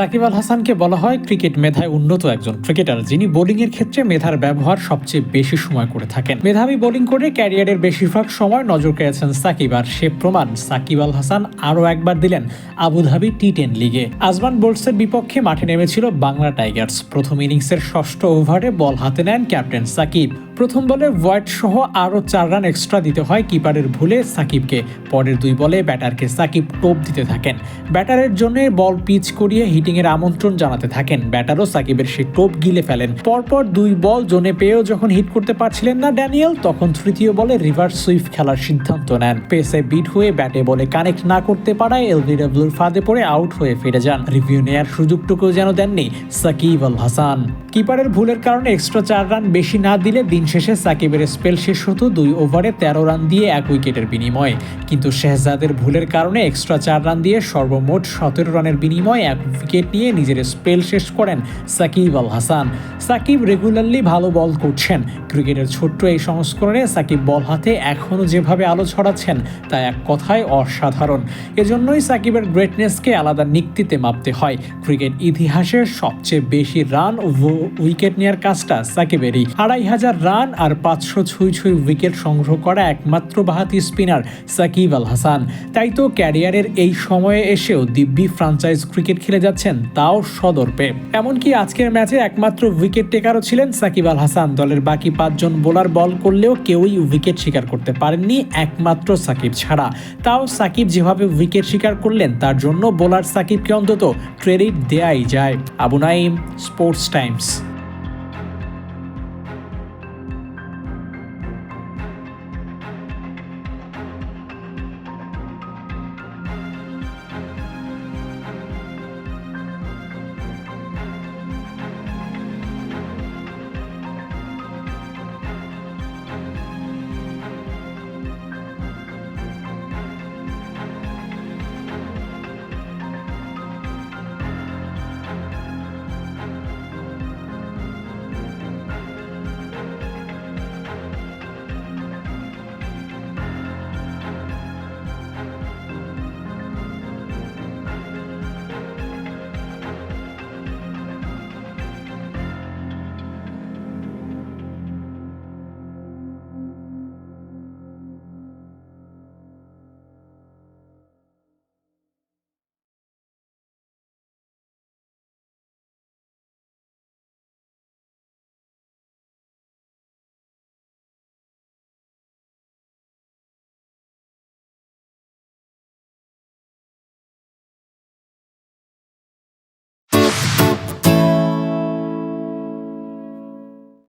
সাকিব আল হাসানকে বলা হয় ক্রিকেট মেধায় উন্নত একজন ক্রিকেটার, যিনি বোলিংয়ের ক্ষেত্রে মেধার ব্যবহার সবচেয়ে বেশি সময় করে থাকেন। মেধাবী বোলিং করে ক্যারিয়ারের বেশিরভাগ সময় নজর কেড়েছেন সাকিব, আর সে প্রমাণ সাকিব আল হাসান আরও একবার দিলেন আবুধাবি টি টেন লিগে। আজমান বোল্টসের বিপক্ষে মাঠে নেমেছিল বাংলা টাইগার্স। প্রথম ইনিংসের ষষ্ঠ ওভারে বল হাতে নেন ক্যাপ্টেন সাকিব। প্রথম বলে হোয়াইট সহ আরও চার রান এক্সট্রা দিতে হয় কিপারের ভুলে সাকিবকে। পরের দুই বলে ব্যাটারকে সাকিব টোপ দিতে থাকেন। ব্যাটারের জন্য বল পিচ করিয়ে হিটিংয়ের আমন্ত্রণ জানাতে থাকেন। ব্যাটারও সাকিবের সেই টোপ গিলে ফেলেন। পরপর দুই বল জোনে পেয়েও যখন হিট করতে পারছিলেন না ড্যানিয়েল, তখন তৃতীয় বলে রিভার্স সুইফট খেলার সিদ্ধান্ত নেন। পেসে বিট হয়ে ব্যাটে বলে কানেক্ট না করতে পারায় এলবিডব্লিউর ফাঁদে পড়ে আউট হয়ে ফিরে যান। রিভিউ নেয়ার সুযোগটুকুও যেন দেননি সাকিব আল হাসান। কিপারের ভুলের কারণে এক্সট্রা চার রান বেশি না দিলে দিন শেষে সাকিবের স্পেল শেষ হতো দুই ওভারে তেরো রান দিয়ে এক উইকেটের বিনিময়ে। কিন্তু শেহজাদের ভুলের কারণে এক্সট্রা চার রান দিয়ে সর্বমোট সতেরো রানের বিনিময়ে এক উইকেট নিয়ে নিজের স্পেল শেষ করেন সাকিব আল হাসান। সাকিব রেগুলারলি ভালো বল করছেন। ক্রিকেটের ছোট্ট এই সংস্করণে সাকিব বল হাতে এখনও যেভাবে আলো ছড়াচ্ছেন, তা এক কথায় অসাধারণ। এজন্যই সাকিবের গ্রেটনেসকে আলাদা নিক্তিতে মাপতে হয়। ক্রিকেট ইতিহাসের সবচেয়ে বেশি রান ও উইকেট নেওয়ার কাজটা সাকিবেরই। আড়াই হাজার রান আর পাঁচশো ছুঁই ছুঁই উইকেট সংগ্রহ করা একমাত্র বাহাতি স্পিনার সাকিব আল হাসান। তাই তো ক্যারিয়ারের এই সময়ে এসেও দিব্যি ফ্রাঞ্চাইজ ক্রিকেট খেলে যাচ্ছেন তাও সদর্পে। এমনকি আজকের ম্যাচে একমাত্র উইকেট টেকারও ছিলেন সাকিব আল হাসান দলের বাকি পাঁচজন বোলার বল করলেও কেউই উইকেট শিকার করতে পারেননি একমাত্র সাকিব ছাড়া। তাও সাকিব যেভাবে উইকেট শিকার করলেন, তার জন্য বোলার সাকিবকে অন্তত ক্রেডিট দেয়াই যায়। Abu Naim sports Times